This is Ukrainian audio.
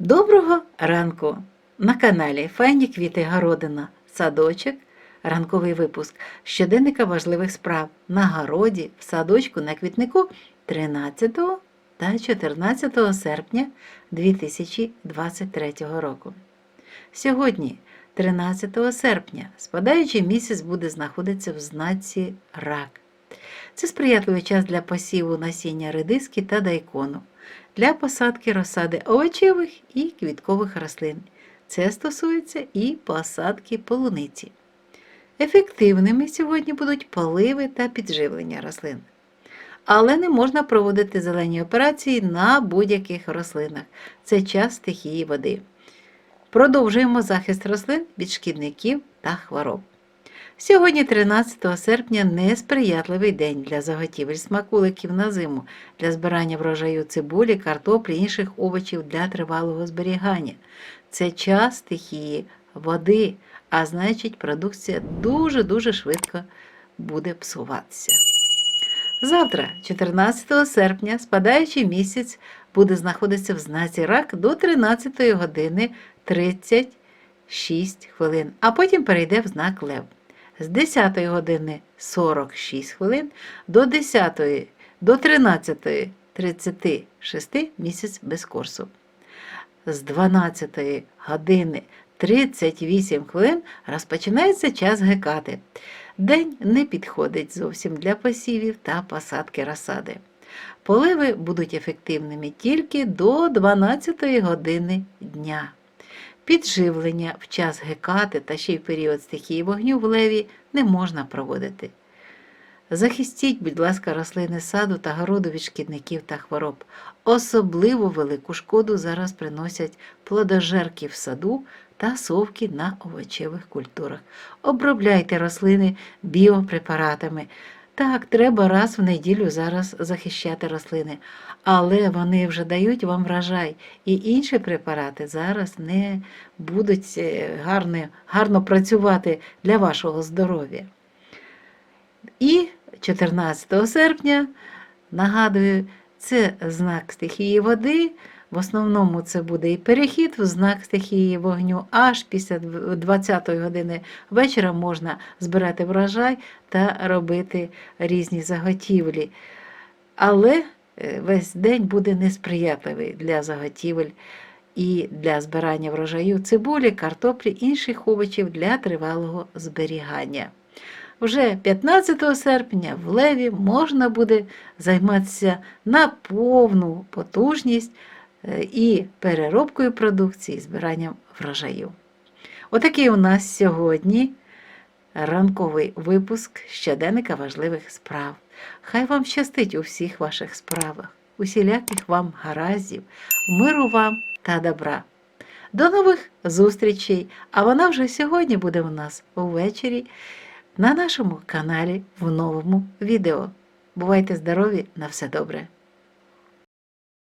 Доброго ранку! На каналі Файні квіти Городина, садочок, ранковий випуск щоденника важливих справ на городі, в садочку на квітнику 13 та 14 серпня 2023 року. Сьогодні, 13 серпня, спадаючий місяць буде знаходитися в знаці рак. Це сприятливий час для посіву насіння редиски та дайкону, для посадки розсади овочевих і квіткових рослин. Це стосується і посадки полуниці. Ефективними сьогодні будуть поливи та підживлення рослин. Але не можна проводити зелені операції на будь-яких рослинах. Це час стихії води. Продовжуємо захист рослин від шкідників та хвороб. Сьогодні, 13 серпня, несприятливий день для заготівель смаколиків на зиму, для збирання врожаю цибулі, картоплі, інших овочів для тривалого зберігання. Це час стихії води, а значить, продукція дуже-дуже швидко буде псуватися. Завтра, 14 серпня, спадаючий місяць буде знаходитися в знаці рак до 13 години 36 хвилин, а потім перейде в знак лев з 10 години 46 хвилин до 10 до 13 36 місяць без курсу. З 12 години 38 хвилин розпочинається час гекати. День не підходить зовсім для посівів та посадки розсади. Поливи будуть ефективними тільки до 12 години дня. Підживлення в час гекати та ще й в період стихії вогню в леві не можна проводити. Захистіть, будь ласка, рослини саду та городу від шкідників та хвороб. Особливо велику шкоду зараз приносять плодожерки в саду та совки на овочевих культурах. Обробляйте рослини біопрепаратами. Так, треба раз в неділю зараз захищати рослини, але вони вже дають вам врожай, і інші препарати зараз не будуть е, гарно, гарно працювати для вашого здоров'я. І 14 серпня, нагадую, це знак стихії води. В основному це буде і перехід в знак стихії вогню. Аж після 20-ї години вечора можна збирати врожай та робити різні заготівлі. Але е, весь день буде несприятливий для заготівель і для збирання врожаю цибулі, картоплі, інших овочів для тривалого зберігання. Вже 15 серпня в Леві можна буде займатися на повну потужність і переробкою продукції, і збиранням врожаю. Отакий у нас сьогодні ранковий випуск щоденника важливих справ. Хай вам щастить у всіх ваших справах, усіляких вам гараздів, миру вам та добра. До нових зустрічей! А вона вже сьогодні буде у нас увечері на нашому каналі в новому відео. Бувайте здорові! На все добре!